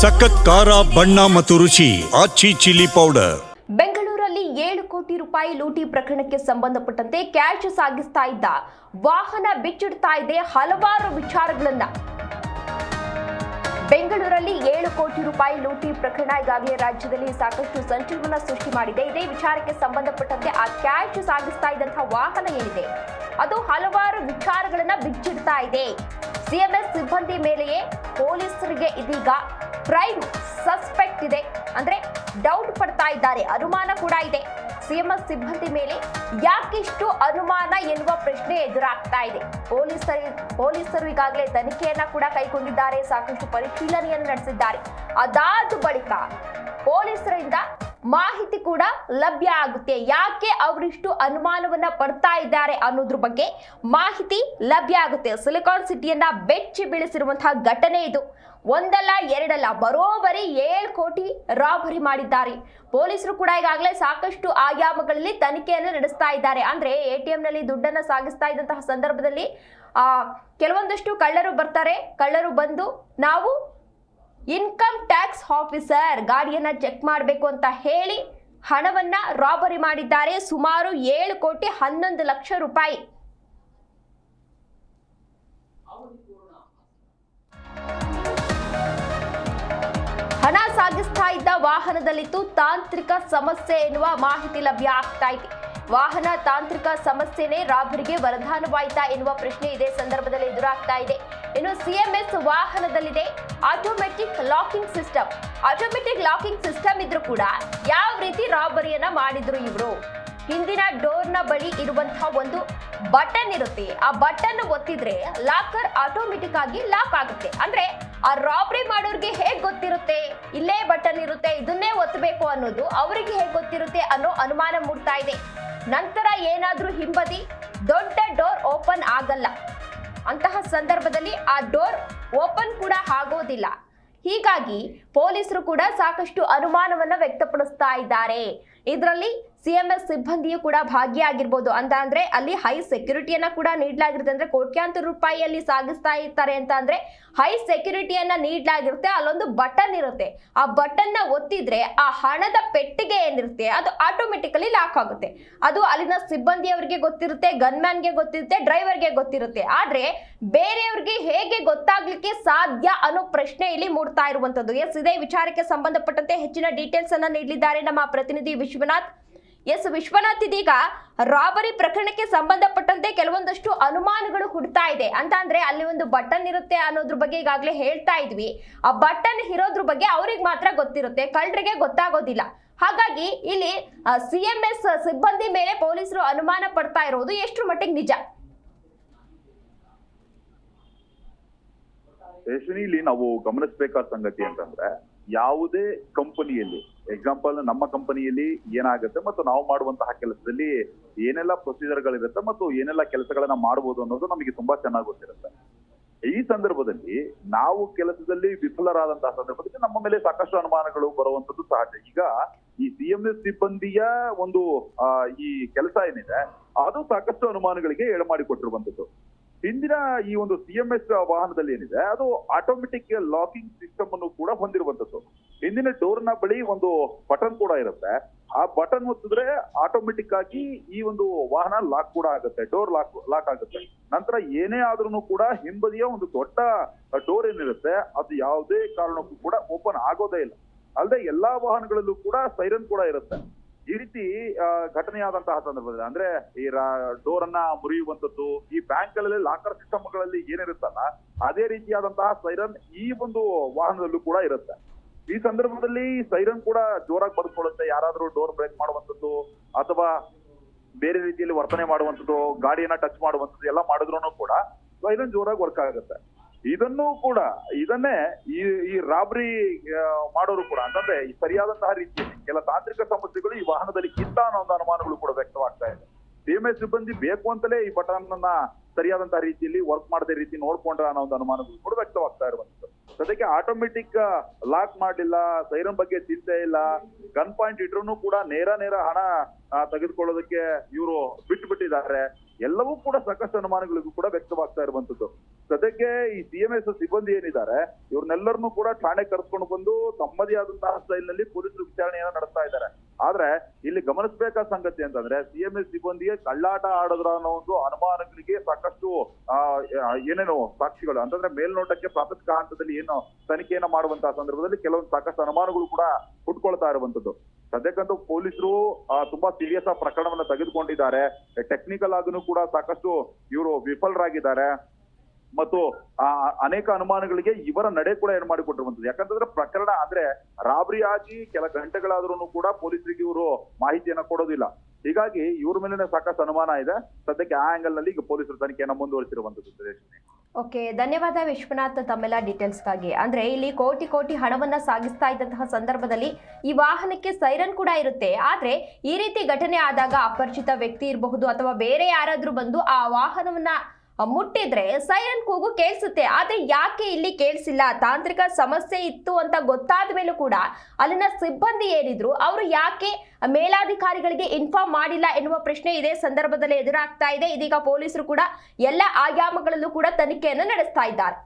ಸಖತ್ ಖಾರ, ಬಣ್ಣ ಮತ್ತು ರುಚಿ, ಆಚಿ ಚಿಲ್ಲಿ ಪೌಡರ್. ಬೆಂಗಳೂರಲ್ಲಿ ಏಳು ಕೋಟಿ ರೂಪಾಯಿ ಲೂಟಿ ಪ್ರಕರಣಕ್ಕೆ ಸಂಬಂಧಪಟ್ಟಂತೆ ಕ್ಯಾಶ್ ಸಾಗಿಸ್ತಾ ಇದ್ದ. ವಾಹನ ಬಿಚ್ಚಿಡ್ತಾ ಇದೆ ಹಲವಾರು ವಿಚಾರಗಳನ್ನ. ಬೆಂಗಳೂರಲ್ಲಿ ಏಳು ಕೋಟಿ ರೂಪಾಯಿ ಲೂಟಿ ಪ್ರಕರಣ ಈಗಾಗಲೇ ರಾಜ್ಯದಲ್ಲಿ ಸಾಕಷ್ಟು ಸಂಚಲನ ಸೃಷ್ಟಿ ಮಾಡಿದೆ. ಇದೇ ವಿಚಾರಕ್ಕೆ ಸಂಬಂಧಪಟ್ಟಂತೆ ಆ ಕ್ಯಾಶ್ ಸಾಗಿಸ್ತಾ ಇದ್ದಂತಹ ವಾಹನ ಏನಿದೆ? ಅದು ಹಲವಾರು ವಿಚಾರಗಳನ್ನ ಬಿಚ್ಚಿಡ್ತಾ ಇದೆ. ಸಿಎಂಎಸ್ ಸಿಬ್ಬಂದಿ ಮೇಲೆಯೇ ಪೊಲೀಸರಿಗೆ ಇದೀಗ ಪ್ರೈಮ್ ಸಸ್ಪೆಕ್ಟ್ ಇದೆ. ಅಂದ್ರೆ ಡೌಟ್ ಪಡ್ತಾ ಇದ್ದಾರೆ. ಅನುಮಾನ ಕೂಡ ಇದೆ. ಸಿಎಂಎಸ್ ಸಿಬ್ಬಂದಿ ಮೇಲೆ ಯಾಕಿಷ್ಟು ಅನುಮಾನ ಎನ್ನುವ ಪ್ರಶ್ನೆ ಎದುರಾಗ್ತಾ ಇದೆ. ಪೊಲೀಸರು ಪೊಲೀಸರು ಈಗಾಗಲೇ ತನಿಖೆಯನ್ನ ಕೂಡ ಕೈಗೊಂಡಿದ್ದಾರೆ. ಸಾಕಷ್ಟು ಪರಿಶೀಲನೆಯನ್ನು ನಡೆಸಿದ್ದಾರೆ. ಅದಾದ ಬಳಿಕ ಪೊಲೀಸರಿಂದ ಮಾಹಿತಿ ಕೂಡ ಲಭ್ಯ ಆಗುತ್ತೆ. ಯಾಕೆ ಅವರಿಷ್ಟು ಅನುಮಾನವನ್ನ ಪಡ್ತಾ ಇದ್ದಾರೆ ಅನ್ನೋದ್ರ ಬಗ್ಗೆ ಮಾಹಿತಿ ಲಭ್ಯ ಆಗುತ್ತೆ. ಸಿಲಿಕಾನ್ ಸಿಟಿಯನ್ನ ಬೆಚ್ಚಿ ಬೀಳಿಸಿರುವಂತಹ ಘಟನೆ ಇದು. ಒಂದಲ್ಲ ಎರಡಲ್ಲ ಬರೋಬರಿ ಏಳು ಕೋಟಿ ರಾಬರಿ ಮಾಡಿದ್ದಾರೆ. ಪೊಲೀಸರು ಕೂಡ ಈಗಾಗಲೇ ಸಾಕಷ್ಟು ಆಯಾಮಗಳಲ್ಲಿ ತನಿಖೆಯನ್ನು ನಡೆಸ್ತಾ ಇದ್ದಾರೆ. ಅಂದ್ರೆ ಎ ಟಿ ನಲ್ಲಿ ದುಡ್ಡನ್ನ ಸಾಗಿಸ್ತಾ ಇದ್ದಂತಹ ಸಂದರ್ಭದಲ್ಲಿ, ಆ, ಕೆಲವೊಂದಷ್ಟು ಕಳ್ಳರು ಬರ್ತಾರೆ. ಕಳ್ಳರು ಬಂದು ನಾವು ಇನ್ಕಮ್ ಟ್ಯಾಕ್ಸ್ ಆಫೀಸರ್ ಗಾಡಿಯನ್ನು ಚೆಕ್ ಮಾಡಬೇಕು ಅಂತ ಹೇಳಿ ಹಣವನ್ನ ರಾಬರಿ ಮಾಡಿದ್ದಾರೆ. ಸುಮಾರು ಏಳು ಕೋಟಿ ಹನ್ನೊಂದು ಲಕ್ಷ ರೂಪಾಯಿ. ಹಣ ಸಾಗಿಸ್ತಾ ಇದ್ದ ವಾಹನದಲ್ಲಿತ್ತು ತಾಂತ್ರಿಕ ಸಮಸ್ಯೆ ಎನ್ನುವ ಮಾಹಿತಿ ಲಭ್ಯ ಆಗ್ತಾ ಇದೆ. ವಾಹನ ತಾಂತ್ರಿಕ ಸಮಸ್ಯೆನೇ ರಾಬರಿಗೆ ವರದಾನವಾಯಿತಾ ಎನ್ನುವ ಪ್ರಶ್ನೆ ಇದೇ ಸಂದರ್ಭದಲ್ಲಿ ಎದುರಾಗ್ತಾ ಇದೆ. ಇನ್ನು CMS ವಾಹನದಲ್ಲಿದೆ. Automatic locking system automatic locking system ಇದ್ರೂ ಕೂಡ ಯಾವ ರೀತಿ ರಾಬರಿಯನ್ನ ಮಾಡಿದ್ರು ಇವರು? ಹಿಂದಿನ ಡೋರ್ನ ಬಳಿ ಇರುವಂತಹ ಒಂದು ಬಟನ್ ಇರುತ್ತೆ. ಆ ಬಟನ್ ಒತ್ತಿದ್ರೆ ಲಾಕರ್ ಆಟೋಮೆಟಿಕ್ ಆಗಿ ಲಾಕ್ ಆಗುತ್ತೆ. ಅಂದ್ರೆ ಆ ರಾಬರಿ ಮಾಡೋರ್ಗೆ ಹೇಗ್ ಗೊತ್ತಿರುತ್ತೆ? ಇಲ್ಲೇ ಬಟನ್ ಇರುತ್ತೆ, ಇದನ್ನೇ ಒತ್ತಬೇಕು ಅನ್ನೋದು ಅವರಿಗೆ ಹೇಗ್ ಗೊತ್ತಿರುತ್ತೆ ಅನ್ನೋ ಅನುಮಾನ ಮೂಡ್ತಾ ಇದೆ. ನಂತರ ಏನಾದ್ರೂ ಹಿಂಬದಿ, ದೊಡ್ಡ ಡೋರ್ ಓಪನ್ ಆಗಲ್ಲ. ಅಂತಹ ಸಂದರ್ಭದಲ್ಲಿ ಆ ಡೋರ್ ಓಪನ್ ಕೂಡ ಆಗೋದಿಲ್ಲ. ಹೀಗಾಗಿ ಪೊಲೀಸರು ಕೂಡ ಸಾಕಷ್ಟು ಅನುಮಾನವನ್ನು ವ್ಯಕ್ತಪಡಿಸ್ತಾ ಇದ್ದಾರೆ. ಇದರಲ್ಲಿ ಸಿಎಂಎಸ್ ಸಿಬ್ಬಂದಿಯು ಕೂಡ ಭಾಗಿಯಾಗಿರ್ಬೋದು. ಅಂತ ಅಂದ್ರೆ ಅಲ್ಲಿ ಹೈ ಸೆಕ್ಯೂರಿಟಿಯನ್ನ ಕೂಡ ನೀಡಲಾಗಿರುತ್ತೆ. ಅಂದ್ರೆ ಕೋಟ್ಯಾಂತರ ರೂಪಾಯಿಯಲ್ಲಿ ಸಾಗಿಸ್ತಾ ಇರ್ತಾರೆ ಅಂತ ಅಂದ್ರೆ ಹೈ ಸೆಕ್ಯೂರಿಟಿಯನ್ನ ನೀಡಲಾಗಿರುತ್ತೆ. ಅಲ್ಲೊಂದು ಬಟನ್ ಇರುತ್ತೆ. ಆ ಬಟನ್ನ ಒತ್ತಿದ್ರೆ ಆ ಹಣದ ಪೆಟ್ಟಿಗೆ ಏನಿರುತ್ತೆ, ಅದು ಆಟೋಮೆಟಿಕಲಿ ಲಾಕ್ ಆಗುತ್ತೆ. ಅದು ಅಲ್ಲಿನ ಸಿಬ್ಬಂದಿಯವರಿಗೆ ಗೊತ್ತಿರುತ್ತೆ, ಗನ್ಮ್ಯಾನ್ಗೆ ಗೊತ್ತಿರುತ್ತೆ, ಡ್ರೈವರ್ಗೆ ಗೊತ್ತಿರುತ್ತೆ. ಆದ್ರೆ ಬೇರೆಯವ್ರಿಗೆ ಹೇಗೆ ಗೊತ್ತಾಗ್ಲಿಕ್ಕೆ ಸಾಧ್ಯ ಅನ್ನೋ ಪ್ರಶ್ನೆ ಇಲ್ಲಿ ಮೂಡ್ತಾ ಇರುವಂತದ್ದು. ಎಸ್, ಇದೇ ವಿಚಾರಕ್ಕೆ ಸಂಬಂಧಪಟ್ಟಂತೆ ಹೆಚ್ಚಿನ ಡೀಟೇಲ್ಸ್ ಅನ್ನ ನೀಡಲಿದ್ದಾರೆ ನಮ್ಮ ಪ್ರತಿನಿಧಿ ವಿಶ್ವನಾಥ್. ಎಸ್ ವಿಶ್ವನಾಥ್ ಇದೀಗ ರಾಬರಿ ಪ್ರಕರಣಕ್ಕೆ ಸಂಬಂಧಪಟ್ಟಂತೆ ಕೆಲವೊಂದಷ್ಟು ಅನುಮಾನಗಳು ಹುಡ್ತಾ ಇದೆ. ಅಂತ ಅಂದ್ರೆ ಅಲ್ಲಿ ಒಂದು ಬಟನ್ ಇರುತ್ತೆ ಅನ್ನೋದ್ರ ಬಗ್ಗೆ ಈಗಾಗಲೇ ಹೇಳ್ತಾ ಇದ್ವಿ. ಆ ಬಟನ್ ಇರೋದ್ರ ಬಗ್ಗೆ ಅವ್ರಿಗೆ ಮಾತ್ರ ಗೊತ್ತಿರುತ್ತೆ. ಕಳ್ಳರಿಗೆ ಗೊತ್ತಾಗೋದಿಲ್ಲ. ಹಾಗಾಗಿ ಇಲ್ಲಿ ಸಿ ಎಂ ಎಸ್ ಸಿಬ್ಬಂದಿ ಮೇಲೆ ಪೊಲೀಸರು ಅನುಮಾನ ಪಡ್ತಾ ಇರೋದು ಎಷ್ಟು ಮಟ್ಟಿಗೆ ನಿಜ? ಇಲ್ಲಿ ನಾವು ಗಮನಿಸಬೇಕಾದ ಸಂಗತಿ ಅಂತಂದ್ರೆ ಯಾವುದೇ ಕಂಪನಿಯಲ್ಲಿ ಎಕ್ಸಾಂಪಲ್ ನಮ್ಮ ಕಂಪನಿಯಲ್ಲಿ ಏನಾಗುತ್ತೆ ಮತ್ತು ನಾವು ಮಾಡುವಂತಹ ಕೆಲಸದಲ್ಲಿ ಏನೆಲ್ಲ ಪ್ರೊಸೀಜರ್ಗಳಿರುತ್ತೆ ಮತ್ತು ಏನೆಲ್ಲ ಕೆಲಸಗಳನ್ನ ಮಾಡಬಹುದು ಅನ್ನೋದು ನಮಗೆ ತುಂಬಾ ಚೆನ್ನಾಗಿ ಗೊತ್ತಿರುತ್ತೆ. ಈ ಸಂದರ್ಭದಲ್ಲಿ ನಾವು ಕೆಲಸದಲ್ಲಿ ವಿಫಲರಾದಂತಹ ಸಂದರ್ಭದಲ್ಲಿ ನಮ್ಮ ಮೇಲೆ ಸಾಕಷ್ಟು ಅನುಮಾನಗಳು ಬರುವಂತದ್ದು ಸಹಜ. ಈಗ ಈ ಸಿಎಂಎಸ್ ಸಿಬ್ಬಂದಿಯ ಒಂದು ಈ ಕೆಲಸ ಏನಿದೆ, ಅದು ಸಾಕಷ್ಟು ಅನುಮಾನಗಳಿಗೆ ಎಡಮಾಡಿಕೊಟ್ಟಿರುವಂತದ್ದು ಹಿಂದಿನ ಈ ಒಂದು ಸಿಎಂಎಸ್ ವಾಹನದಲ್ಲಿ ಏನಿದೆ, ಅದು ಆಟೋಮೆಟಿಕ್ ಲಾಕಿಂಗ್ ಸಿಸ್ಟಮ್ ಅನ್ನು ಕೂಡ ಹೊಂದಿರುವಂತದ್ದು ಹಿಂದಿನ ಡೋರ್ನ ಬಳಿ ಒಂದು ಬಟನ್ ಕೂಡ ಇರುತ್ತೆ. ಆ ಬಟನ್ ಒತ್ತಿದ್ರೆ ಆಟೋಮೆಟಿಕ್ ಆಗಿ ಈ ಒಂದು ವಾಹನ ಲಾಕ್ ಕೂಡ ಆಗುತ್ತೆ ಡೋರ್ ಲಾಕ್ ಲಾಕ್ ಆಗುತ್ತೆ. ನಂತರ ಏನೇ ಆದ್ರೂ ಕೂಡ ಹಿಂಬದಿಯ ಒಂದು ದೊಡ್ಡ ಡೋರ್ ಏನಿರುತ್ತೆ, ಅದು ಯಾವುದೇ ಕಾರಣಕ್ಕೂ ಕೂಡ ಓಪನ್ ಆಗೋದೇ ಇಲ್ಲ. ಅಲ್ಲದೆ ಎಲ್ಲಾ ವಾಹನಗಳಲ್ಲೂ ಕೂಡ ಸೈರನ್ ಕೂಡ ಇರುತ್ತೆ. ಈ ರೀತಿ ಘಟನೆಯಾದಂತಹ ಸಂದರ್ಭದಲ್ಲಿ, ಅಂದ್ರೆ ಈ ಡೋರ್ ಅನ್ನ ಮುರಿಯುವಂತದ್ದು ಈ ಬ್ಯಾಂಕ್ಗಳಲ್ಲಿ ಲಾಕರ್ ಸಿಸ್ಟಮ್ಗಳಲ್ಲಿ ಏನಿರುತ್ತಲ್ಲ, ಅದೇ ರೀತಿಯಾದಂತಹ ಸೈರನ್ ಈ ಒಂದು ವಾಹನದಲ್ಲೂ ಕೂಡ ಇರುತ್ತೆ. ಈ ಸಂದರ್ಭದಲ್ಲಿ ಸೈರನ್ ಕೂಡ ಜೋರಾಗಿ ಬದುಕೊಳ್ಳುತ್ತೆ ಯಾರಾದ್ರೂ ಡೋರ್ ಬ್ರೇಕ್ ಮಾಡುವಂತದ್ದು ಅಥವಾ ಬೇರೆ ರೀತಿಯಲ್ಲಿ ವರ್ತನೆ ಮಾಡುವಂತದ್ದು ಗಾಡಿಯನ್ನ ಟಚ್ ಮಾಡುವಂತದ್ದು ಎಲ್ಲ ಮಾಡಿದ್ರು ಕೂಡ ಸೈರನ್ ಜೋರಾಗಿ ವರ್ಕ್ ಆಗುತ್ತೆ. ಇದನ್ನು ಕೂಡ, ಇದನ್ನೇ ಈ ಈ ರಾಬರಿ ಮಾಡೋರು ಕೂಡ, ಅಂತಂದ್ರೆ ಸರಿಯಾದಂತಹ ರೀತಿಯಲ್ಲಿ ಕೆಲ ತಾಂತ್ರಿಕ ಸಮಸ್ಯೆಗಳು ಈ ವಾಹನದಲ್ಲಿ ಇತ್ತ ಅನ್ನೋ ಅನುಮಾನಗಳು ಕೂಡ ವ್ಯಕ್ತವಾಗ್ತಾ ಇದೆ. ಸಿಎಂಎಸ್ ಸಿಬ್ಬಂದಿ ಬೇಕು ಅಂತಲೇ ಈ ಬಟನ್ ಅನ್ನ ಸರಿಯಾದಂತಹ ರೀತಿಯಲ್ಲಿ ವರ್ಕ್ ಮಾಡದೇ ರೀತಿ ನೋಡ್ಕೊಂಡ್ರ ಅನ್ನೋ ಒಂದು ಅನುಮಾನಗಳು ಕೂಡ ವ್ಯಕ್ತವಾಗ್ತಾ ಇರುವಂತದ್ದು ಸದ್ಯಕ್ಕೆ ಆಟೋಮೆಟಿಕ್ ಲಾಕ್ ಮಾಡಲಿಲ್ಲ ಸೈರನ್ ಬಗ್ಗೆ ಚಿಂತೆ ಇಲ್ಲ ಗನ್ ಪಾಯಿಂಟ್ ಇಟ್ರು ಕೂಡ ನೇರ ನೇರ ಹಣ ತೆಗೆದುಕೊಳ್ಳೋದಕ್ಕೆ ಇವರು ಬಿಟ್ಟು ಬಿಟ್ಟಿದ್ದಾರೆ ಎಲ್ಲವೂ ಕೂಡ ಸಾಕಷ್ಟು ಅನುಮಾನಗಳಿಗೂ ಕೂಡ ವ್ಯಕ್ತವಾಗ್ತಾ ಇರುವಂತದ್ದು. ಸದ್ಯಕ್ಕೆ ಈ ಸಿ ಎಂ ಎಸ್ ಸಿಬ್ಬಂದಿ ಏನಿದ್ದಾರೆ, ಇವ್ರನ್ನೆಲ್ಲರನ್ನೂ ಕೂಡ ಠಾಣೆ ಕರೆಸ್ಕೊಂಡು ಬಂದು ತಮ್ಮದೇ ಆದಂತಹ ಸ್ಟೈಲ್ನಲ್ಲಿ ಪೊಲೀಸರು ವಿಚಾರಣೆಯನ್ನ ನಡೆಸ್ತಾ ಇದ್ದಾರೆ. ಆದ್ರೆ ಇಲ್ಲಿ ಗಮನಿಸಬೇಕಾದ ಸಂಗತಿ ಅಂತಂದ್ರೆ ಸಿ ಎಂ ಎಸ್ ಸಿಬ್ಬಂದಿಗೆ ಕಳ್ಳಾಟ ಆಡೋದ್ರ ಅನ್ನೋ ಒಂದು ಅನುಮಾನಗಳಿಗೆ ಸಾಕಷ್ಟು ಏನೇನು ಸಾಕ್ಷಿಗಳು ಅಂತಂದ್ರೆ ಮೇಲ್ನೋಟಕ್ಕೆ ಪ್ರಾಥಮಿಕ ಹಂತದಲ್ಲಿ ಏನು ತನಿಖೆಯನ್ನ ಮಾಡುವಂತಹ ಸಂದರ್ಭದಲ್ಲಿ ಕೆಲವೊಂದು ಸಾಕಷ್ಟು ಅನುಮಾನಗಳು ಕೂಡ ಹುಟ್ಕೊಳ್ತಾ ಇರುವಂತದ್ದು. ಸದ್ಯಕ್ಕಂತೂ ಪೊಲೀಸರು ತುಂಬಾ ಸೀರಿಯಸ್ ಆ ಪ್ರಕರಣವನ್ನ ತೆಗೆದುಕೊಂಡಿದ್ದಾರೆ. ಟೆಕ್ನಿಕಲ್ ಆಗನು ಕೂಡ ಸಾಕಷ್ಟು ಇವರು ವಿಫಲರಾಗಿದ್ದಾರೆ. ಮತ್ತು ಅನೇಕ ಅನುಮಾನಗಳಿಗೆ ಇವರ ನಡೆ ಕೂಡ ಏನ್ ಮಾಡಿಕೊಟ್ಟಿರುವಂತದ್ದು ಯಾಕಂತಂದ್ರೆ ಪ್ರಕರಣ ಅಂದ್ರೆ ರಾಬರಿ ಆಗಿ ಕೆಲ ಗಂಟೆಗಳಾದ್ರೂ ಕೂಡ ಪೊಲೀಸರಿಗೆ ಇವರು ಮಾಹಿತಿಯನ್ನ ಕೊಡೋದಿಲ್ಲ. ಹೀಗಾಗಿ ಇವ್ರ ಮೇಲಿನ ಸಾಕಷ್ಟು ಅನುಮಾನ ಇದೆ. ಸದ್ಯಕ್ಕೆ ಆ ಆಂಗಲ್ನಲ್ಲಿ ಈಗ ಪೊಲೀಸರು ತನಿಖೆಯನ್ನ ಮುಂದುವರಿಸಿರುವಂತದ್ದು ಓಕೆ, ಧನ್ಯವಾದ ವಿಶ್ವನಾಥ್ ತಮ್ಮೆಲ್ಲ ಡೀಟೇಲ್ಸ್ಗಾಗಿ. ಅಂದರೆ ಇಲ್ಲಿ ಕೋಟಿ ಕೋಟಿ ಹಣವನ್ನ ಸಾಗಿಸ್ತಾ ಇದ್ದಂತಹ ಸಂದರ್ಭದಲ್ಲಿ ಈ ವಾಹನಕ್ಕೆ ಸೈರನ್ ಕೂಡ ಇರುತ್ತೆ. ಆದರೆ ಈ ರೀತಿ ಘಟನೆ ಆದಾಗ ಅಪರಿಚಿತ ವ್ಯಕ್ತಿ ಇರಬಹುದು ಅಥವಾ ಬೇರೆ ಯಾರಾದರೂ ಬಂದು ಆ ವಾಹನವನ್ನ ಮುಟ್ಟಿದ್ರೆ ಸೈರನ್ ಕೂಗು ಕೇಳಿಸುತ್ತೆ. ಆದ್ರೆ ಯಾಕೆ ಇಲ್ಲಿ ಕೇಳಿಸಿಲ್ಲ? ತಾಂತ್ರಿಕ ಸಮಸ್ಯೆ ಇತ್ತು ಅಂತ ಗೊತ್ತಾದ ಮೇಲೂ ಕೂಡ ಅಲ್ಲಿನ ಸಿಬ್ಬಂದಿ ಏನಿದ್ರು ಅವರು ಯಾಕೆ ಮೇಲಾಧಿಕಾರಿಗಳಿಗೆ ಇನ್ಫಾರ್ಮ್ ಮಾಡಿಲ್ಲ ಎನ್ನುವ ಪ್ರಶ್ನೆ ಇದೇ ಸಂದರ್ಭದಲ್ಲಿ ಎದುರಾಗ್ತಾ ಇದೆ. ಇದೀಗ ಪೊಲೀಸರು ಕೂಡ ಎಲ್ಲ ಆಯಾಮಗಳಲ್ಲೂ ಕೂಡ ತನಿಖೆಯನ್ನು ನಡೆಸ್ತಾ ಇದ್ದಾರೆ.